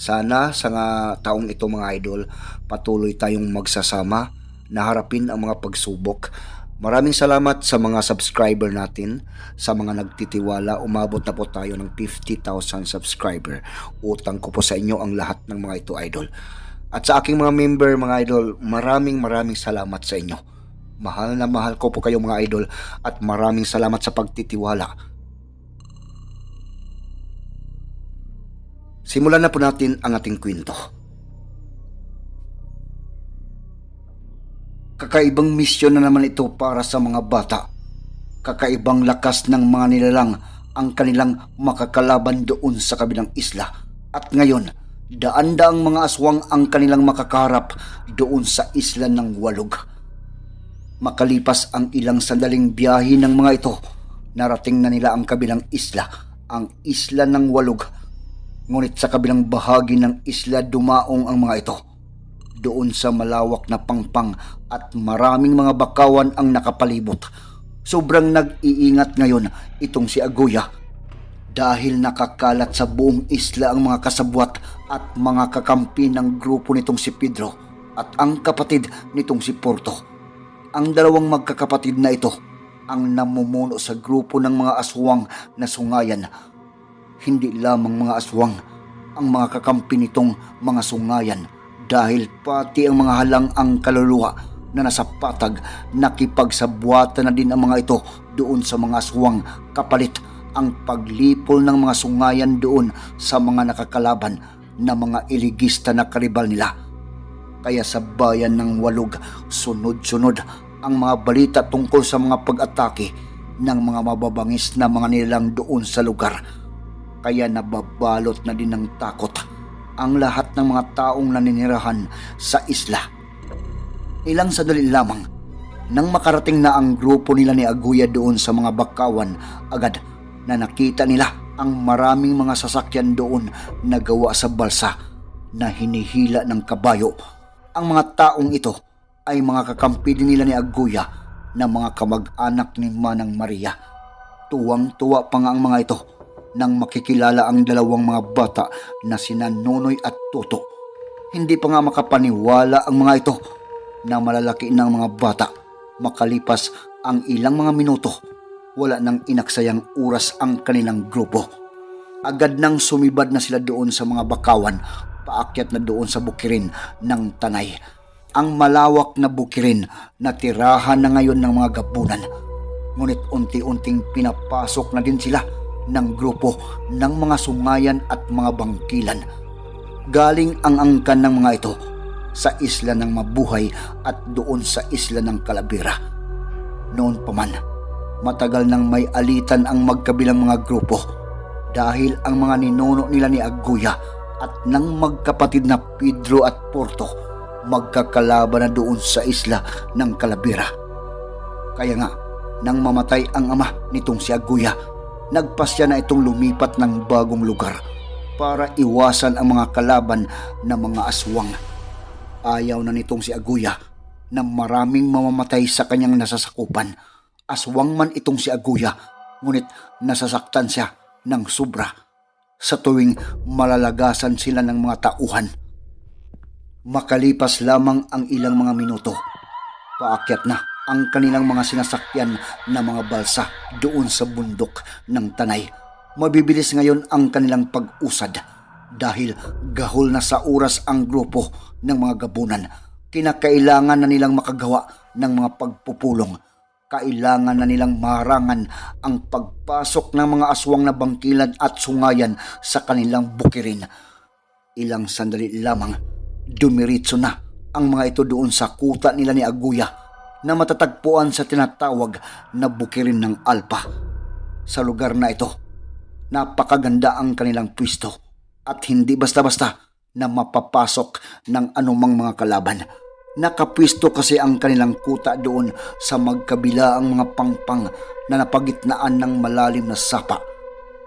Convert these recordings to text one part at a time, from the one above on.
Sana sa nga taong ito mga idol, patuloy tayong magsasama na harapin ang mga pagsubok. Maraming salamat sa mga subscriber natin, sa mga nagtitiwala. Umabot na po tayo ng 50,000 subscriber. Utang ko po sa inyo ang lahat ng mga ito idol. At sa aking mga member mga idol, maraming maraming salamat sa inyo. Mahal na mahal ko po kayo mga idol at maraming salamat sa pagtitiwala. Simulan na po natin ang ating kwento. Kakaibang misyon na naman ito para sa mga bata. Kakaibang lakas ng mga nilalang ang kanilang makakalaban doon sa kabilang isla. At ngayon, daan-daang mga aswang ang kanilang makakaharap doon sa isla ng Walog. Makalipas ang ilang sandaling biyahe ng mga ito, narating na nila ang kabilang isla, ang isla ng Walog. Ngunit sa kabilang bahagi ng isla dumaong ang mga ito. Doon sa malawak na pangpang at maraming mga bakawan ang nakapalibot. Sobrang nag-iingat ngayon itong si Aguya dahil nakakalat sa buong isla ang mga kasabwat at mga kakampi ng grupo nitong si Pedro at ang kapatid nitong si Porto. Ang dalawang magkakapatid na ito ang namumuno sa grupo ng mga aswang na sungayan. Hindi lamang mga aswang ang mga kakampi nitong mga sungayan dahil pati ang mga halang ang kaluluwa na nasa patag nakipagsabwatan na din ang mga ito doon sa mga aswang kapalit ang paglipol ng mga sungayan doon sa mga nakakalaban na mga iligista na karibal nila. Kaya sa bayan ng Walog, sunod-sunod ang mga balita tungkol sa mga pag-atake ng mga mababangis na mga nilang doon sa lugar. Kaya nababalot na din ng takot ang lahat ng mga taong naninirahan sa isla. Ilang sandali lamang nang makarating na ang grupo nila ni Aguya doon sa mga bakawan, agad na nakita nila ang maraming mga sasakyan doon na gawa sa balsa na hinihila ng kabayo. Ang mga taong ito ay mga kakampi din nila ni Aguya na mga kamag-anak ni Manang Maria. Tuwang-tuwa pa nga ang mga ito nang makikilala ang dalawang mga bata na sina Nonoy at Toto. Hindi pa nga makapaniwala ang mga ito na malalaki ng mga bata. Makalipas ang ilang mga minuto, wala nang inaksayang oras ang kanilang grupo. Agad nang sumibad na sila doon sa mga bakawan, paakyat na doon sa bukirin ng tanay. Ang malawak na bukirin na tirahan na ngayon ng mga gabunan. Ngunit unti-unting pinapasok na din sila ng grupo ng mga sungayan at mga bangkilan. Galing ang angkan ng mga ito sa isla ng mabuhay at doon sa isla ng Kalabira. Noon pa man, matagal nang may alitan ang magkabilang mga grupo dahil ang mga ninuno nila ni Aguya at ng magkapatid na Pedro at Porto magkakalaban na doon sa isla ng Kalabira. Kaya nga, nang mamatay ang ama nitong si Aguya, nagpasya na itong lumipat ng bagong lugar para iwasan ang mga kalaban na mga aswang. Ayaw na nitong si Aguya na maraming mamamatay sa kanyang nasasakupan. Aswang man itong si Aguya, ngunit nasasaktan siya ng sobra sa tuwing malalagasan sila ng mga tauhan. Makalipas lamang ang ilang mga minuto, paakyat na ang kanilang mga sinasakyan na mga balsa doon sa bundok ng tanay. Mabibilis ngayon ang kanilang pag-usad dahil gahol na sa oras ang grupo ng mga gabunan. Kinakailangan na nilang makagawa ng mga pagpupulong. Kailangan na nilang marangan ang pagpasok ng mga aswang na bangkilan at sungayan sa kanilang bukirin. Ilang sandali lamang, dumiritso na ang mga ito doon sa kuta nila ni Aguya na matatagpuan sa tinatawag na bukirin ng Alpa. Sa lugar na ito, napakaganda ang kanilang pwisto at hindi basta-basta na mapapasok ng anumang mga kalaban. Nakapwisto kasi ang kanilang kuta doon sa magkabila ang mga pangpang na napagitnaan ng malalim na sapa.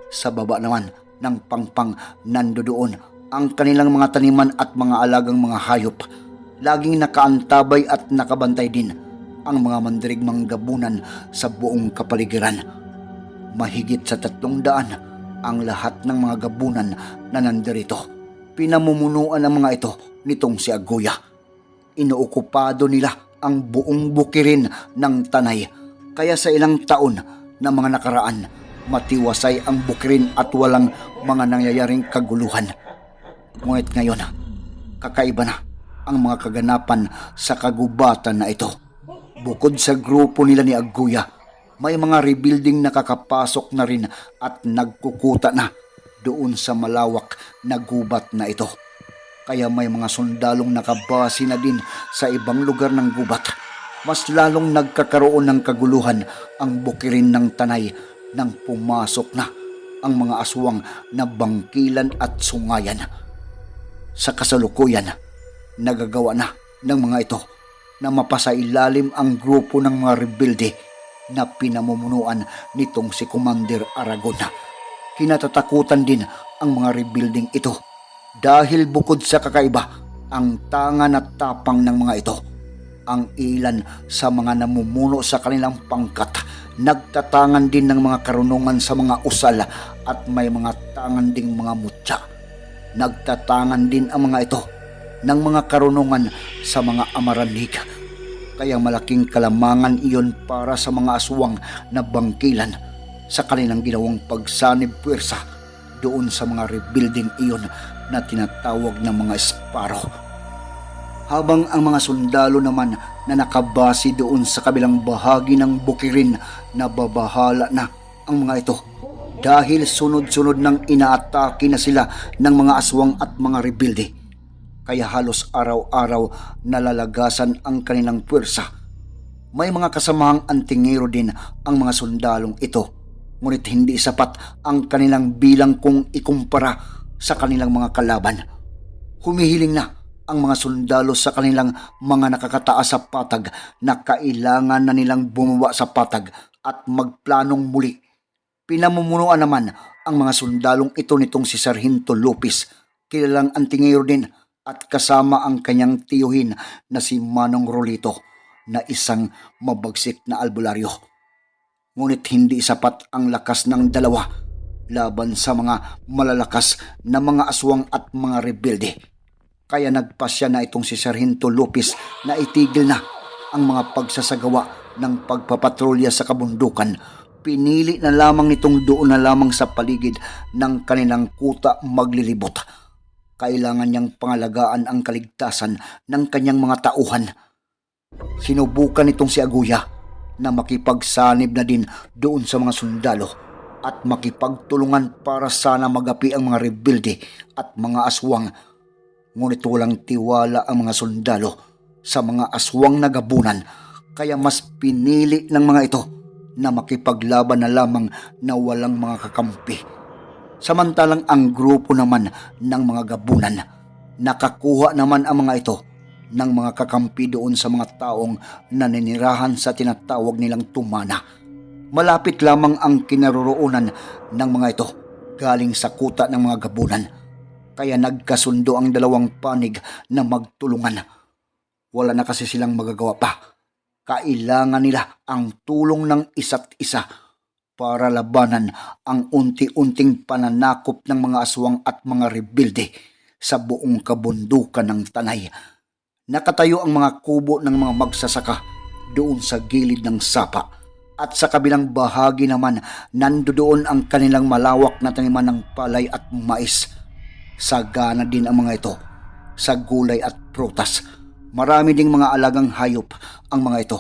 Sa baba naman ng pangpang nando doon ang kanilang mga taniman at mga alagang mga hayop. Laging nakaantabay at nakabantay din ang mga mandirigmang gabunan sa buong kapaligiran. Mahigit sa tatlong daan ang lahat ng mga gabunan na nandirito. Pinamumunuan ang mga ito nitong si Aguya. Inuokupado nila ang buong bukirin ng tanay. Kaya sa ilang taon na mga nakaraan, matiwasay ang bukirin at walang mga nangyayaring kaguluhan. Ngunit ngayon, kakaiba na ang mga kaganapan sa kagubatan na ito. Bukod sa grupo nila ni Aguya, may mga rebuilding na kakapasok na rin at nagkukuta na doon sa malawak na gubat na ito. Kaya may mga sundalong nakabase na din sa ibang lugar ng gubat. Mas lalong nagkakaroon ng kaguluhan ang bukirin ng tanay nang pumasok na ang mga aswang na bangkilan at sungayan. Sa kasalukuyan, nagagawa na ng mga ito na mapasailalim ang grupo ng mga rebelde na pinamumunuan nitong si Commander Aragon. Kinatatakutan din ang mga rebuilding ito dahil bukod sa kakaiba ang tangan at tapang ng mga ito. Ang ilan sa mga namumuno sa kanilang pangkat nagtatangan din ng mga karunungan sa mga usal at may mga tangan ding mga mutya. Nagtatangan din ang mga ito ng mga karunungan sa mga amaranig. Kaya malaking kalamangan iyon para sa mga aswang na bangkilan sa kanilang ginawang pagsanib puwersa doon sa mga rebuilding iyon na tinatawag ng mga Sparrow. Habang ang mga sundalo naman na nakabase doon sa kabilang bahagi ng bukirin na babahala na ang mga ito dahil sunod-sunod nang inaatake na sila ng mga aswang at mga rebelde kaya halos araw-araw nalalagasan ang kanilang puwersa. May mga kasamahang antingero din ang mga sundalong ito, ngunit hindi sapat ang kanilang bilang kung ikumpara sa kanilang mga kalaban. Humihiling na ang mga sundalo sa kanilang mga nakakataas sa patag na kailangan na nilang bumaba sa patag at magplanong muli. Pinamumunuan naman ang mga sundalong ito nitong si Sargento Lopez, kilalang antingero din at kasama ang kanyang tiyuhin na si Manong Rolito na isang mabagsik na albularyo. Ngunit hindi sapat ang lakas ng dalawa laban sa mga malalakas na mga aswang at mga rebelde. Kaya nagpasya na itong si Sargento Lopez na itigil na ang mga pagsasagawa ng pagpapatrolya sa kabundukan. Pinili na lamang nitong doon na lamang sa paligid ng kanilang kuta maglilibot kailangan niyang pangalagaan ang kaligtasan ng kanyang mga tauhan. Sinubukan nitong si Aguya na makipagsanib na din doon sa mga sundalo at makipagtulungan para sana magapi ang mga rebelde at mga aswang. Ngunit walang tiwala ang mga sundalo sa mga aswang na gabunan kaya mas pinili ng mga ito na makipaglaban na lamang na walang mga kakampi. Samantalang ang grupo naman ng mga gabunan, nakakuha naman ang mga ito ng mga kakampi doon sa mga taong naninirahan sa tinatawag nilang tumana. Malapit lamang ang kinaroroonan ng mga ito galing sa kuta ng mga gabunan. Kaya nagkasundo ang dalawang panig na magtulungan. Wala na kasi silang magagawa pa. Kailangan nila ang tulong ng isa't isa para labanan ang unti-unting pananakop ng mga aswang at mga rebelde sa buong kabundukan ng tanay. Nakatayo ang mga kubo ng mga magsasaka doon sa gilid ng sapa at sa kabilang bahagi naman nandoon ang kanilang malawak na taniman ng palay at mais. Sagana din ang mga ito sa gulay at prutas. Marami ding mga alagang hayop ang mga ito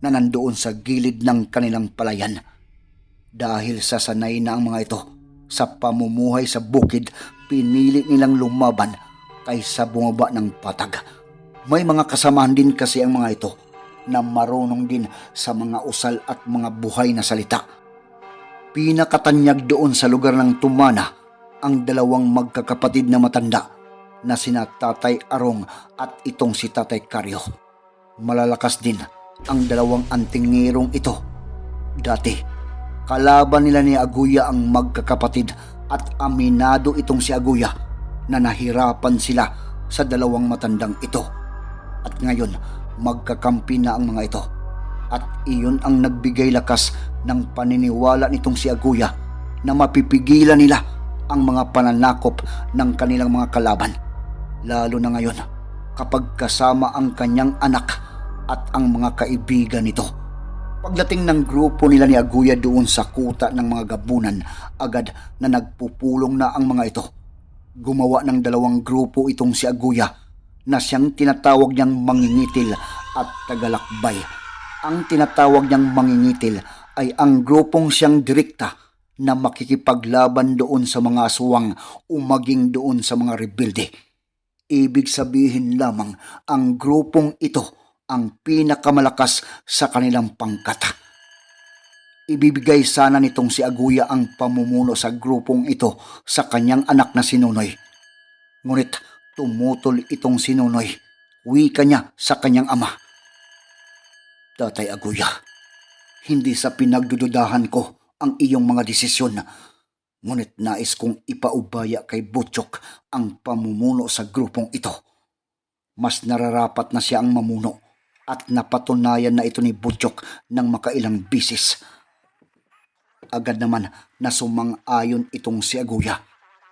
na nandoon sa gilid ng kanilang palayan dahil sa sanay na ang mga ito sa pamumuhay sa bukid, pinili nilang lumaban kaysa bumaba ng patag. May mga kasamahan din kasi ang mga ito na marunong din sa mga usal at mga buhay na salita. Pinakatanyag doon sa lugar ng Tumana ang dalawang magkakapatid na matanda na sina Tatay Arong at itong si Tatay Karyo. Malalakas din ang dalawang antingirong ito. Dati, Kalaban nila ni Aguya ang magkakapatid at aminado itong si Aguya na nahirapan sila sa dalawang matandang ito. At ngayon, magkakampi na ang mga ito. At iyon ang nagbigay lakas ng paniniwala nitong si Aguya na mapipigilan nila ang mga pananakop ng kanilang mga kalaban. Lalo na ngayon kapag kasama ang kanyang anak at ang mga kaibigan nito. Pagdating ng grupo nila ni Aguya doon sa kuta ng mga gabunan, agad na nagpupulong na ang mga ito. Gumawa ng dalawang grupo itong si Aguya na siyang tinatawag niyang mangingitil at tagalakbay. Ang tinatawag niyang mangingitil ay ang grupong siyang direkta na makikipaglaban doon sa mga aswang o maging doon sa mga rebelde. Ibig sabihin lamang ang grupong ito ang pinakamalakas sa kanilang pangkat. Ibibigay sana nitong si Aguya ang pamumuno sa grupong ito sa kanyang anak na si Nunoy. Ngunit tumutol itong si Nunoy. Wika niya sa kanyang ama. Tatay Aguya, hindi sa pinagdududahan ko ang iyong mga desisyon. Ngunit nais kong ipaubaya kay Butchok ang pamumuno sa grupong ito. Mas nararapat na siya ang mamuno at napatunayan na ito ni Butchok ng makailang bisis. Agad naman na sumang-ayon itong si Aguya.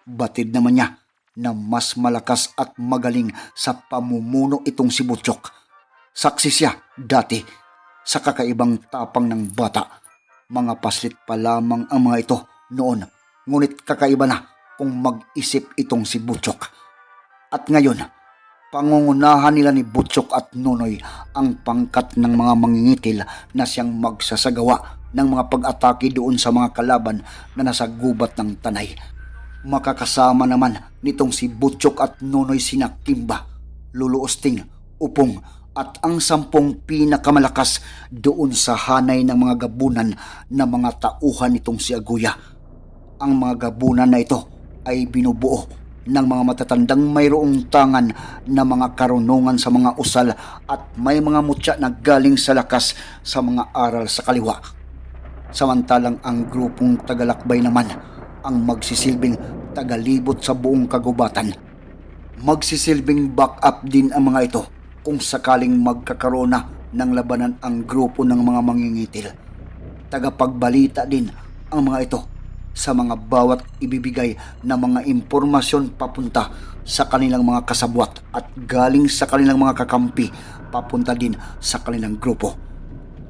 Batid naman niya na mas malakas at magaling sa pamumuno itong si Butchok. Saksi siya dati sa kakaibang tapang ng bata. Mga paslit pa lamang ang mga ito noon, ngunit kakaiba na kung mag-isip itong si Butchok. At ngayon, pangungunahan nila ni Butchok at Nonoy ang pangkat ng mga mangingitil na siyang magsasagawa ng mga pag-atake doon sa mga kalaban na nasa gubat ng tanay. Makakasama naman nitong si Butchok at Nonoy sina Kimba, Luluosting, Upong at ang sampung pinakamalakas doon sa hanay ng mga gabunan na mga tauhan nitong si Aguya. Ang mga gabunan na ito ay binubuo ng mga matatandang mayroong tangan na mga karunungan sa mga usal at may mga mutya na galing sa lakas sa mga aral sa kaliwa. Samantalang ang grupong tagalakbay naman ang magsisilbing tagalibot sa buong kagubatan. Magsisilbing backup din ang mga ito kung sakaling magkakaroon na ng labanan ang grupo ng mga mangingitil. Tagapagbalita din ang mga ito sa mga bawat ibibigay na mga impormasyon papunta sa kanilang mga kasabwat at galing sa kanilang mga kakampi papunta din sa kanilang grupo.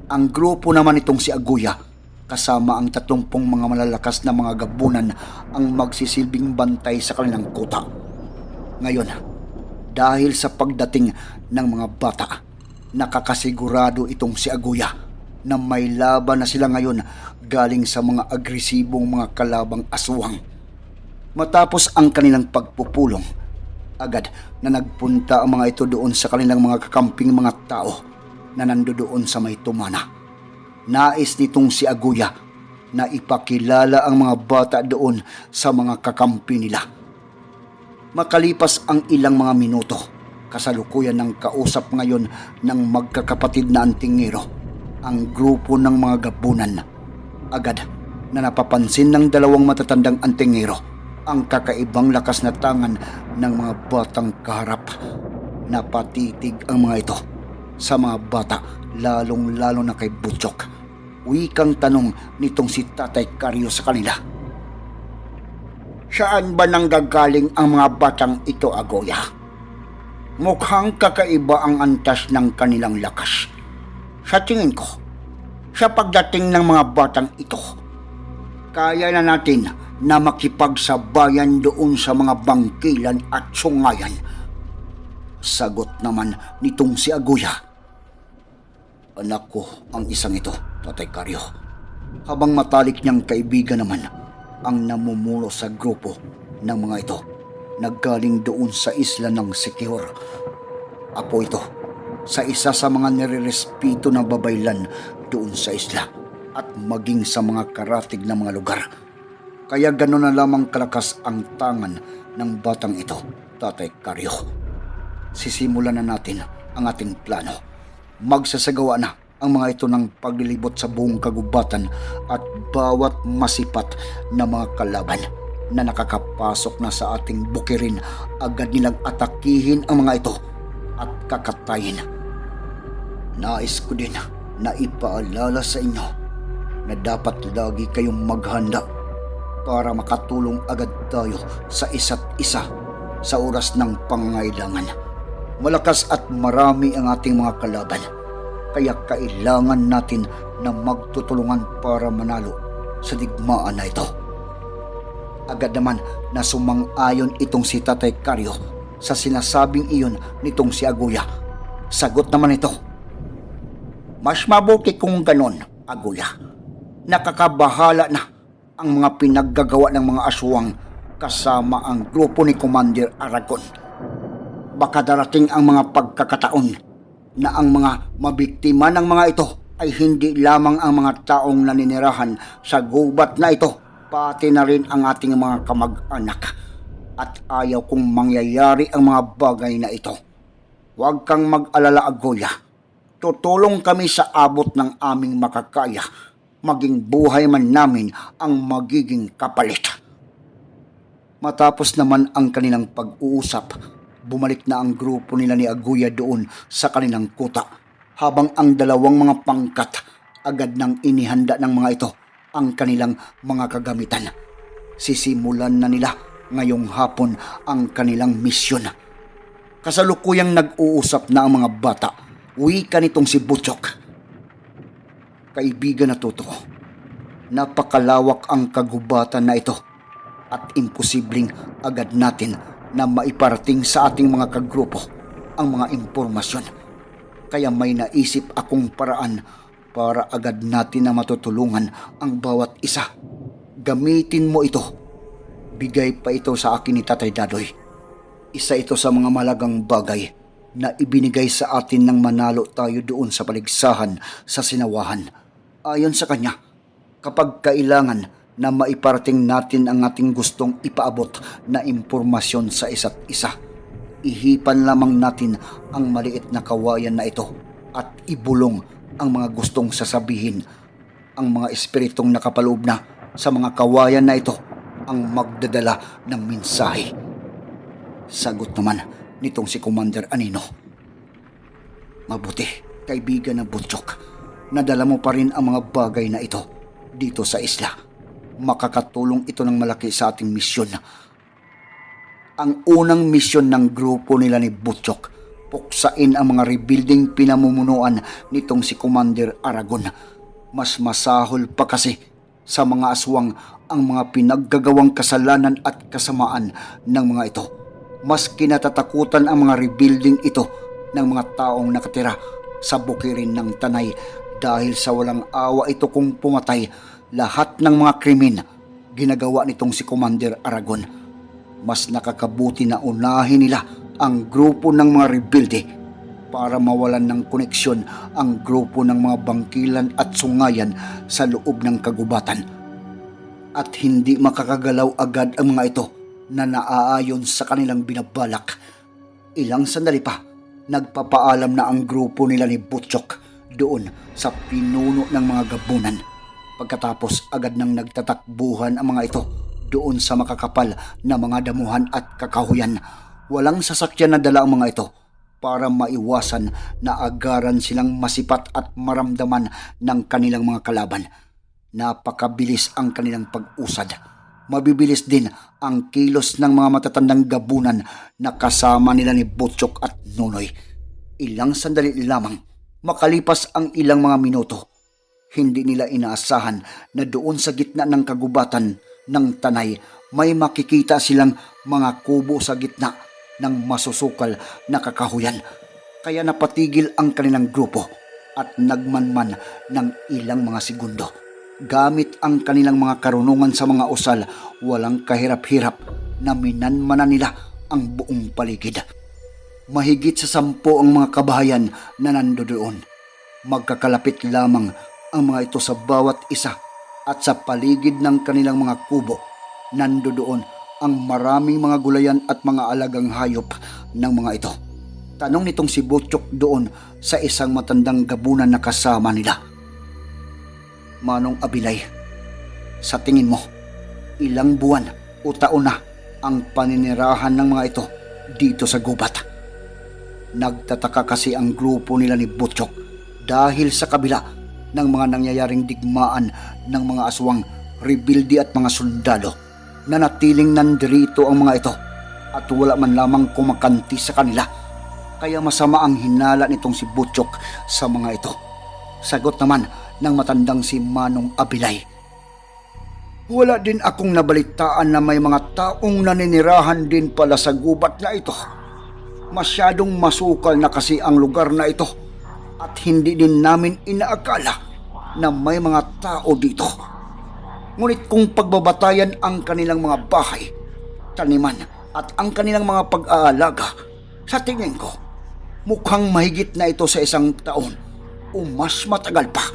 Ang grupo naman itong si Aguya kasama ang tatlumpong mga malalakas na mga gabunan ang magsisilbing bantay sa kanilang kuta. Ngayon, dahil sa pagdating ng mga bata. Nakakasigurado itong si Aguya na may laban na sila ngayon galing sa mga agresibong mga kalabang aswang. Matapos ang kanilang pagpupulong, agad na nagpunta ang mga ito doon sa kanilang mga kakamping mga tao na nandoon sa may tumana. Nais nitong si Aguya na ipakilala ang mga bata doon sa mga kakampi nila Makalipas ang ilang mga minuto, kasalukuyan ng kausap ngayon ng magkakapatid na antingero, ang grupo ng mga gabunan. Agad na napapansin ng dalawang matatandang antingero ang kakaibang lakas na tangan ng mga batang kaharap. Napatitig ang mga ito sa mga bata, lalong-lalo na kay Butchok. Wikang tanong nitong si Tatay Karyo sa kanila. Saan ba nanggagaling ang mga batang ito, Agoya? Mukhang kakaiba ang antas ng kanilang lakas. Sa tingin ko, sa pagdating ng mga batang ito, kaya na natin na makipagsabayan doon sa mga bangkilan at sungayan. Sagot naman nitong si Aguya. Anak ko ang isang ito, Tatay Karyo. Habang matalik niyang kaibigan naman, ang namumuno sa grupo ng mga ito naggaling doon sa isla ng Sikihor. Apo ito sa isa sa mga nirerespito na babaylan doon sa isla at maging sa mga karatig na mga lugar. Kaya gano'n na lamang kalakas ang tangan ng batang ito, Tatay Karyo. Sisimulan na natin ang ating plano. Magsasagawa na ang mga ito ng paglilibot sa buong kagubatan at bawat masipat na mga kalaban na nakakapasok na sa ating bukirin agad nilang atakihin ang mga ito at kakatayin. Nais ko din na ipaalala sa inyo na dapat lagi kayong maghanda para makatulong agad tayo sa isa't isa sa oras ng pangangailangan. Malakas at marami ang ating mga kalaban, kaya kailangan natin na magtutulungan para manalo sa digmaan na ito. Agad naman na sumang-ayon itong si Tatay Karyo sa sinasabing iyon nitong si Aguya. Sagot naman ito, Mas mabuti kung ganon, Aguya. Nakakabahala na ang mga pinaggagawa ng mga aswang kasama ang grupo ni Commander Aragon. Baka darating ang mga pagkakataon na ang mga mabiktima ng mga ito ay hindi lamang ang mga taong naninirahan sa gubat na ito, pati na rin ang ating mga kamag-anak. At ayaw kong mangyayari ang mga bagay na ito. Huwag kang mag-alala, Agoya. Tutulong kami sa abot ng aming makakaya. Maging buhay man namin ang magiging kapalit. Matapos naman ang kanilang pag-uusap, bumalik na ang grupo nila ni Aguya doon sa kanilang kuta habang ang dalawang mga pangkat agad nang inihanda ng mga ito ang kanilang mga kagamitan. Sisimulan na nila ngayong hapon ang kanilang misyon. Kasalukuyang nag-uusap na ang mga bata. Wika nitong si Butchok. Kaibigan na totoo. Napakalawak ang kagubatan na ito at imposibleng agad natin na maiparating sa ating mga kagrupo ang mga impormasyon. Kaya may naisip akong paraan para agad natin na matutulungan ang bawat isa. Gamitin mo ito. Bigay pa ito sa akin ni Tatay Dadoy. Isa ito sa mga malagang bagay na ibinigay sa atin ng manalo tayo doon sa paligsahan sa sinawahan. Ayon sa kanya, kapag kailangan na maiparating natin ang ating gustong ipaabot na impormasyon sa isa't isa. Ihipan lamang natin ang maliit na kawayan na ito at ibulong ang mga gustong sasabihin. Ang mga espiritong nakapaloob na sa mga kawayan na ito ang magdadala ng mensahe. Sagot naman nitong si Commander Anino. Mabuti, kaibigan ng Butchok. Nadala mo pa rin ang mga bagay na ito dito sa isla makakatulong ito ng malaki sa ating misyon. Ang unang misyon ng grupo nila ni Butchok, puksain ang mga rebuilding pinamumunuan nitong si Commander Aragon. Mas masahol pa kasi sa mga aswang ang mga pinaggagawang kasalanan at kasamaan ng mga ito. Mas kinatatakutan ang mga rebuilding ito ng mga taong nakatira sa bukirin ng tanay dahil sa walang awa ito kung pumatay lahat ng mga krimen ginagawa nitong si Commander Aragon. Mas nakakabuti na unahin nila ang grupo ng mga rebelde para mawalan ng koneksyon ang grupo ng mga bangkilan at sungayan sa loob ng kagubatan. At hindi makakagalaw agad ang mga ito na naaayon sa kanilang binabalak. Ilang sandali pa, nagpapaalam na ang grupo nila ni Butchok doon sa pinuno ng mga gabunan. Pagkatapos agad nang nagtatakbuhan ang mga ito doon sa makakapal na mga damuhan at kakahuyan. Walang sasakyan na dala ang mga ito para maiwasan na agaran silang masipat at maramdaman ng kanilang mga kalaban. Napakabilis ang kanilang pag-usad. Mabibilis din ang kilos ng mga matatandang gabunan na kasama nila ni Butchok at Nonoy. Ilang sandali lamang makalipas ang ilang mga minuto hindi nila inaasahan na doon sa gitna ng kagubatan ng tanay may makikita silang mga kubo sa gitna ng masusukal na kakahuyan. Kaya napatigil ang kanilang grupo at nagmanman ng ilang mga segundo. Gamit ang kanilang mga karunungan sa mga usal, walang kahirap-hirap na minanmanan nila ang buong paligid. Mahigit sa sampo ang mga kabahayan na nando doon. Magkakalapit lamang ang mga ito sa bawat isa at sa paligid ng kanilang mga kubo. Nando doon ang maraming mga gulayan at mga alagang hayop ng mga ito. Tanong nitong si Butchok doon sa isang matandang gabunan na kasama nila. Manong Abilay, sa tingin mo, ilang buwan o taon na ang paninirahan ng mga ito dito sa gubat? Nagtataka kasi ang grupo nila ni Butchok dahil sa kabila ng mga nangyayaring digmaan ng mga aswang rebildi at mga sundalo na natiling nandirito ang mga ito at wala man lamang kumakanti sa kanila. Kaya masama ang hinala nitong si Butchok sa mga ito. Sagot naman ng matandang si Manong Abilay. Wala din akong nabalitaan na may mga taong naninirahan din pala sa gubat na ito. Masyadong masukal na kasi ang lugar na ito at hindi din namin inaakala na may mga tao dito. Ngunit kung pagbabatayan ang kanilang mga bahay, taniman at ang kanilang mga pag-aalaga, sa tingin ko, mukhang mahigit na ito sa isang taon o mas matagal pa.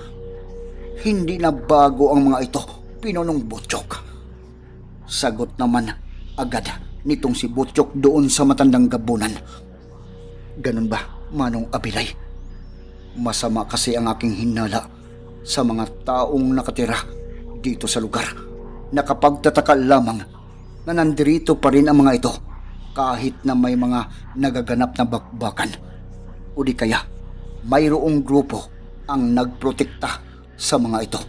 Hindi na bago ang mga ito, pinunong Butchok. Sagot naman agad nitong si Butchok doon sa matandang gabunan. Ganun ba, Manong Abilay? Masama kasi ang aking hinala sa mga taong nakatira dito sa lugar. Nakapagtataka lamang na nandirito pa rin ang mga ito kahit na may mga nagaganap na bakbakan. O di kaya, mayroong grupo ang nagprotekta sa mga ito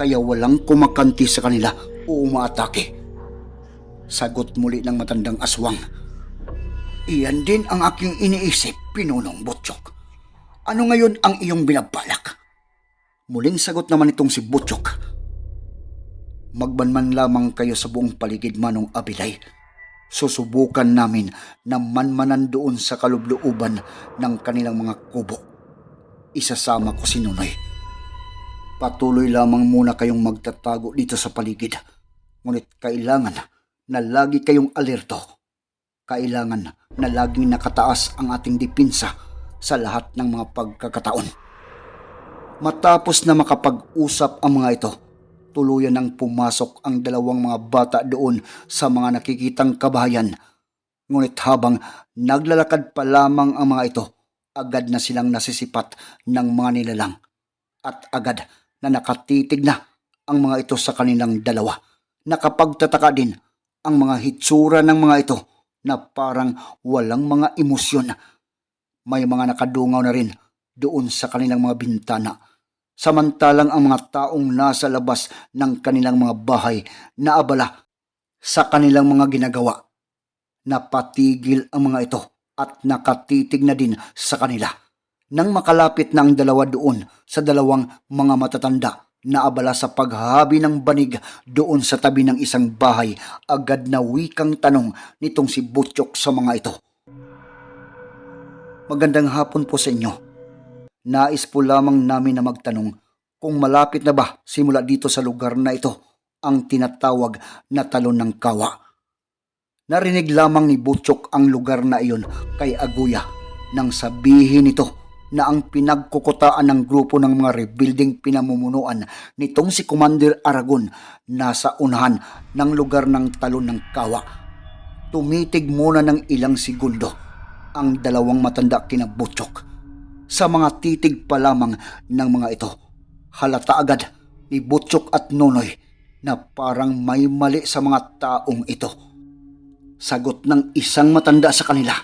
kaya walang kumakanti sa kanila o umaatake. Sagot muli ng matandang aswang. Iyan din ang aking iniisip, Pinunong Butchok. Ano ngayon ang iyong binabalak? Muling sagot naman itong si Butchok. Magbanman lamang kayo sa buong paligid manong Abilay. Susubukan namin na manmanan doon sa kalublooban ng kanilang mga kubo. Isasama ko si Nunoy. Patuloy lamang muna kayong magtatago dito sa paligid. Ngunit kailangan na lagi kayong alerto. Kailangan na laging nakataas ang ating dipinsa sa lahat ng mga pagkakataon. Matapos na makapag-usap ang mga ito, tuluyan nang pumasok ang dalawang mga bata doon sa mga nakikitang kabahayan. Ngunit habang naglalakad pa lamang ang mga ito, agad na silang nasisipat ng mga nilalang. At agad na nakatitig na ang mga ito sa kanilang dalawa. Nakapagtataka din ang mga hitsura ng mga ito na parang walang mga emosyon. May mga nakadungaw na rin doon sa kanilang mga bintana. Samantalang ang mga taong nasa labas ng kanilang mga bahay na abala sa kanilang mga ginagawa. Napatigil ang mga ito at nakatitig na din sa kanila. Nang makalapit na ang dalawa doon sa dalawang mga matatanda na abala sa paghahabi ng banig doon sa tabi ng isang bahay, agad na wikang tanong nitong si Butchok sa mga ito. Magandang hapon po sa inyo. Nais po lamang namin na magtanong kung malapit na ba simula dito sa lugar na ito ang tinatawag na talon ng kawa. Narinig lamang ni Butchok ang lugar na iyon kay Aguya nang sabihin nito na ang pinagkukutaan ng grupo ng mga rebuilding pinamumunuan nitong si Commander Aragon nasa unahan ng lugar ng talon ng kawa. Tumitig muna ng ilang segundo ang dalawang matanda kina Butchok. Sa mga titig pa lamang ng mga ito, halata agad ni Butchok at Nonoy na parang may mali sa mga taong ito. Sagot ng isang matanda sa kanila.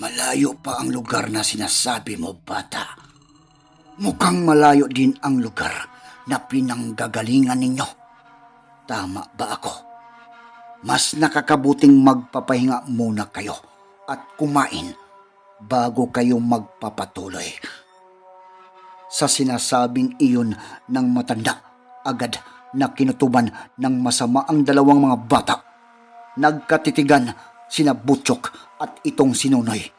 Malayo pa ang lugar na sinasabi mo, bata. Mukhang malayo din ang lugar na pinanggagalingan ninyo. Tama ba ako? Mas nakakabuting magpapahinga muna kayo at kumain bago kayo magpapatuloy. Sa sinasabing iyon ng matanda, agad na kinutuban ng masama ang dalawang mga bata. Nagkatitigan sina Butchok at itong sinunoy.